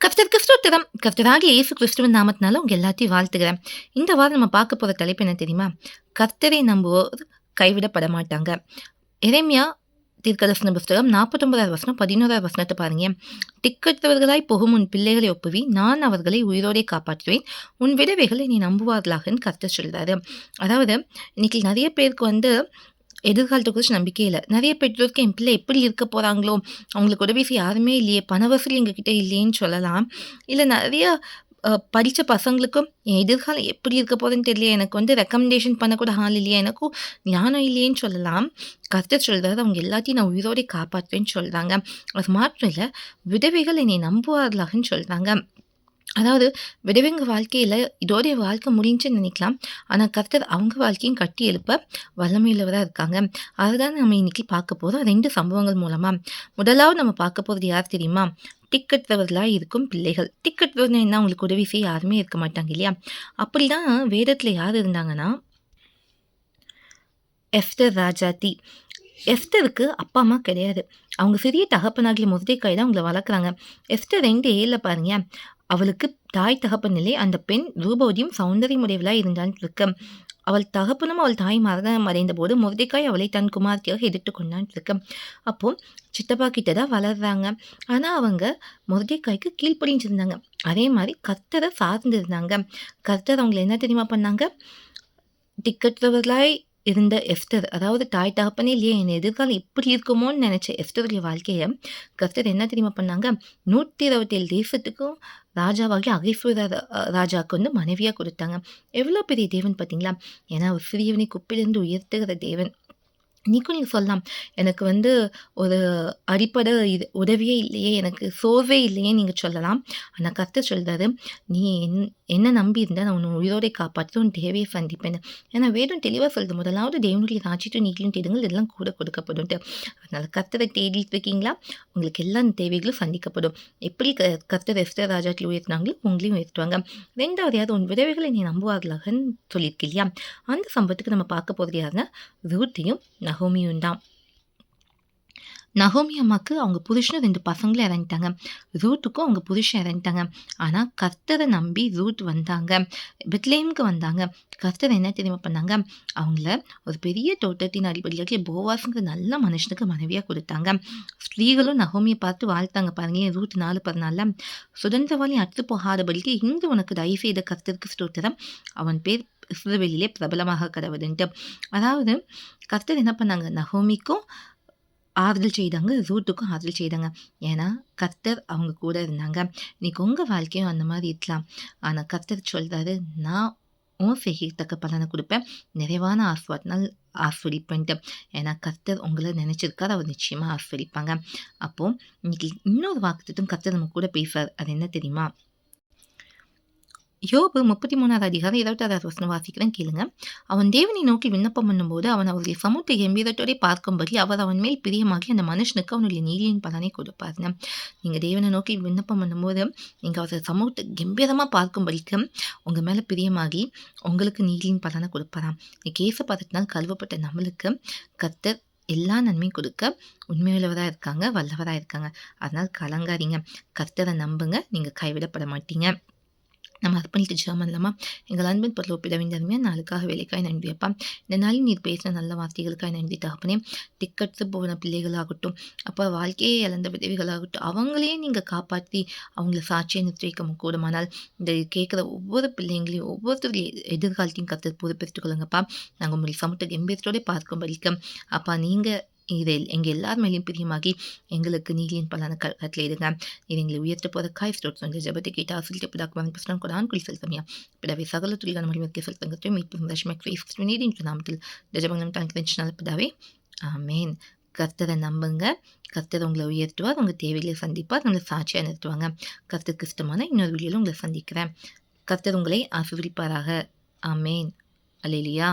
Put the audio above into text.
கர்த்தர் ஸ்தோத்திரம் கர்த்தராகிய இயேசு கிறிஸ்துவின் நாமத்தினால உங்கள் எல்லாத்தையும் வாழ்த்துக்கிறேன் இந்த வாரம் நம்ம பார்க்க போகிற தலைப்பு என்ன தெரியுமா? கர்த்தரை நம்புவோர் கைவிடப்பட மாட்டாங்க இறைமையா தீர்க்கதர்சன புஸ்தகம் நாற்பத்தொன்பதாவது வசனம் பதினோராவது வசனத்தை பாருங்க. திக்கற்றவர்களாய் போகும் உன் பிள்ளைகளை ஒப்புவி நான் அவர்களை உயிரோடே காப்பாற்றுவேன். உன் விதவைகளை நீ நம்புவார்களாகன்னு கருத்து சொல்கிறாரு அதாவது இன்னைக்கு நிறைய பேருக்கு வந்து எதிர்காலத்தை குறித்து நம்பிக்கை இல்லை. நிறைய பெற்றோருக்கு என் பிள்ளை எப்படி இருக்க போகிறாங்களோ அவங்களுக்கு உதவி செய்ய யாருமே இல்லையே. பண வசதி எங்ககிட்ட இல்லையேன்னு சொல்லலாம். இல்லை நிறைய படித்த பசங்களுக்கும் என் எதிர்காலம் எப்படி இருக்க போகிறேன்னு தெரியல எனக்கு வந்து ரெக்கமெண்டேஷன் பண்ணக்கூட ஆள் இல்லையா. எனக்கும் ஞானம் இல்லையேன்னு சொல்லலாம். கஷ்டம் சொல்கிறது அவங்க எல்லாத்தையும் நான் உயிரோடே காப்பாற்றுவேன்னு சொல்கிறாங்க அது மாற்றம் இல்லை விதவைகள் என்னை நம்புவார்களாகன்னு சொல்கிறாங்க அதாவது விடவங்க வாழ்க்கையில் இதோடைய வாழ்க்கை முடிஞ்சுன்னு நினைக்கலாம். ஆனால் கர்த்தர் அவங்க வாழ்க்கையும் கட்டி எழுப்ப வல்லமையுள்ளவராக இருக்காங்க. அதுதான் நம்ம இன்னைக்கு பார்க்க போகிறோம் ரெண்டு சம்பவங்கள் மூலமாக முதலாவது நம்ம பார்க்க போகிறது யார் தெரியுமா? டிக்கெட்வர்களாக இருக்கும் பிள்ளைகள். டிக்கெட் என்ன? அவங்களுக்கு உதவி செய்ய யாருமே இருக்க மாட்டாங்க இல்லையா? அப்படி தான் வேதத்தில் யார் இருந்தாங்கன்னா? எஸ்டர் ராஜாத்தி. எஸ்டருக்கு அப்பா அம்மா கிடையாது. அவங்க சிறிய தகப்பனாகிய முருதைக்காய் தான் அவங்களை வளர்க்குறாங்க. எஸ்டர் ரெண்டு ஏழில் பாருங்க. அவளுக்கு தாய் தகப்பன் நிலை அந்த பெண் ரூபவதியும் சௌந்தரியமுடையவளாக இருந்தான் இருக்க. அவள் தகப்பனும் அவள் தாய் மரணம் மறைந்த போது முருதைக்காய் அவளை தன் குமார்த்தியாக எதிர்த்து கொண்டான் இருக்க. அப்போ சித்தப்பா கிட்ட தான் வளர்றாங்க. ஆனால் அவங்க முருதைக்காய்க்கு கீழ்ப்படிஞ்சிருந்தாங்க அதே மாதிரி கர்த்தரை சார்ந்திருந்தாங்க கர்த்தர் அவங்களை என்ன தெரியுமா பண்ணாங்க? டிக்கெட்வர்களாய் இருந்த எஸ்டர் அதாவது தாய் தகப்பனே இல்லையே என் எதிர்காலம் இப்படி இருக்குமோன்னு நினச்ச எஃப்தருடைய வாழ்க்கையை கர்த்தர் என்ன தெரியுமா பண்ணாங்க? நூற்றி இருபத்தேழு தேசத்துக்கும் ராஜாவாகி அகைசுவர ராஜாவுக்கு வந்து மனைவியாக கொடுத்தாங்க. எவ்வளோ பெரிய தேவன் பார்த்தீங்களா? ஏன்னா ஒரு சிறியவனை குப்பிலிருந்து உயர்த்துகிற தேவன். இன்றைக்கும் நீங்கள் சொல்லலாம். எனக்கு வந்து ஒரு அடிப்படை இது உதவியே இல்லையே எனக்கு சோர்வே இல்லையே நீங்கள் சொல்லலாம். ஆனால் கற்று சொல்கிறாரு நீ என் என்ன நம்பி இருந்தால் நான் உன்னை உயிரோடை காப்பாற்றி உன் தேவையை சந்திப்பேன் ஏன்னா வேறும் தெளிவாக சொல்கிறது முதலாவது தேவனுடைய ராஜ்யத்தை நீங்களும் தேடுங்கள் இதெல்லாம் கூட கொடுக்கப்படும் அதனால் கத்தரை தேடிட்டு இருக்கீங்களா உங்களுக்கு எல்லா தேவைகளும் சந்திக்கப்படும். எப்படி க கத்தர் எஸ்டர் ராஜாட்டில் உயர்த்தினாங்களோ உங்களையும் உயர்த்துவாங்க. ரெண்டாவது யாரும் உன் விதவைகளை நீ நம்புவார்களாகன்னு சொல்லியிருக்கீங்க இல்லையா அந்த சம்பவத்துக்கு நம்ம பார்க்க போகிறது யாருன்னா ரூத்தையும் நகோமியும் தான் நகோமி அம்மாவுக்கு அவங்க புருஷனும் ரெண்டு பசங்களும் இறங்கிட்டாங்க ரூட்டுக்கும் அவங்க புருஷன் இறங்கிட்டாங்க ஆனால் கர்த்தரை நம்பி ரூட் வந்தாங்க. பெத்லேமுக்கு வந்தாங்க. கர்த்தர் என்ன தெரியுமா பண்ணாங்க? அவங்கள ஒரு பெரிய தோட்டத்தின் அடிப்படையில் போவாஸுங்கிற நல்ல மனுஷனுக்கு மனைவியாக கொடுத்தாங்க. ஸ்திரீகளும் நகோமியை பார்த்து வாழ்த்தாங்க பாருங்க. ரூட் நாலு பதினாலில் சுதந்திரவாளி அத்து போகாதபடிக்கு இங்கு உனக்கு தயவு செய்த கர்த்தருக்கு ஸ்தோத்திரம். அவன் பேர் இஸ்ரவேலிலே பிரபலமாக கடவுதுன்ட்டு அதாவது கர்த்தர் என்ன பண்ணாங்க? நகோமிக்கும் ஆறுதல் செய்தாங்க ரூட்டுக்கும் ஆறுதல் செய்தாங்க. ஏன்னா கர்த்தர் அவங்க கூட இருந்தாங்க. இன்னைக்கு உங்கள் வாழ்க்கையும் அந்த மாதிரி இருக்கலாம். ஆனால் கர்த்தர் சொல்கிறாரு நான் உன் செய்யத்தக்க பலனை கொடுப்பேன். நிறைவான ஆஸ்வாட்னால் ஆஸ்வதிப்பேன்ட்டு ஏன்னா கர்த்தர் உங்களை நினச்சிருக்காரு அவர் நிச்சயமாக ஆஸ்வதிப்பாங்க அப்போது இன்னைக்கு இன்னொரு வாக்குத்தும் கர்த்தர் நம்ம கூட பேசுவார் அது என்ன தெரியுமா? யோபு முப்பத்தி மூணாவது அதிகாரம் இருபத்தாறாவது வசனம் வாசிக்கிறேன் கேளுங்க. அவன் தேவனை நோக்கி விண்ணப்பம் பண்ணும்போது அவன் அவருடைய சமூக கம்பீரத்தோட பார்க்கும்படி அவர் அவன் மேல் பிரியமாகி அந்த மனுஷனுக்கு அவனுடைய நீதியின் பலனை கொடுப்பாருங்க நீங்கள் தேவனை நோக்கி விண்ணப்பம் பண்ணும்போது நீங்கள் அவரை சமூகத்தை கம்பீரமாக பார்க்கும்படிக்கு உங்கள் மேலே பிரியமாகி உங்களுக்கு நீதியின் பலனை கொடுப்பாராம். நீ கேச பார்த்ததுனால் கழுவப்பட்ட நம்மளுக்கு கத்தர் எல்லா நன்மையும் கொடுக்க உண்மையுள்ளவராக இருக்காங்க வல்லவராக இருக்காங்க. அதனால் கலங்காதீங்க. கர்த்தரை நம்புங்க நீங்கள் கைவிடப்பட மாட்டீங்க. நம்ம அர்ப்பணித்து ஜெபம் எங்கள் அன்பின் பொருள் ஒப்பிடவின் நாளுக்காக வேலைக்காய் நன்றி அப்பா இந்த நாளில் நீர் பேசின நல்ல வார்த்தைகளுக்காக நன்றி தகப்பனே திக்கட்டு போன பிள்ளைகளாகட்டும் அப்போ வாழ்க்கையை இழந்த விதவிகளாகட்டும் அவங்களையே நீங்கள் காப்பாற்றி அவங்கள சாட்சியை நிறுத்தி வைக்க கூடுமானால் இந்த கேட்குற ஒவ்வொரு பிள்ளைங்களையும் ஒவ்வொருத்தருடைய எதிர்காலத்தையும் கற்று பொறுப்பேற்றுக் கொள்ளுங்கப்பா. நாங்கள் உங்களுக்கு சமூகத்தை கம்பீரத்தோடு பார்க்கும் படிக்க. அப்பா நீங்கள் இதில் எங்கள் எல்லார் மேலேயும் பிரியமாகி எங்களுக்கு நீரின் பலன க கட்டளையிடுங்க இது எங்களை உயர்த்த போகிற காய் ஸ்டோட்ஸ் வந்து ஜபத்தை கேட்டு ஆசிரியர் பிதாக்குவாங்க பிரச்சனை கூட. ஆண்குள் செலுத்தமியா சகல துளிகான மொழிமத்திய செலுத்தங்கத்தையும் மீட்பு தஷ்மக் ஃபேஸ் நீதியின் நாமத்தில் ஜபங்கம் டாங்க பிடாவே ஆமேன். கர்த்தரை நம்புங்க. கர்த்தர் உங்களை உயர்த்துவார். உங்கள் தேவைகளை சந்திப்பார். உங்களை சாட்சியாக நிறுத்துவாங்க. கர்த்தருக்கு இஷ்டமான இன்னொரு வீடியோவில் உங்களை சந்திக்கிறேன். கர்த்தர் உங்களை ஆசிரியப்பாராக ஆமேன். அலையிலியா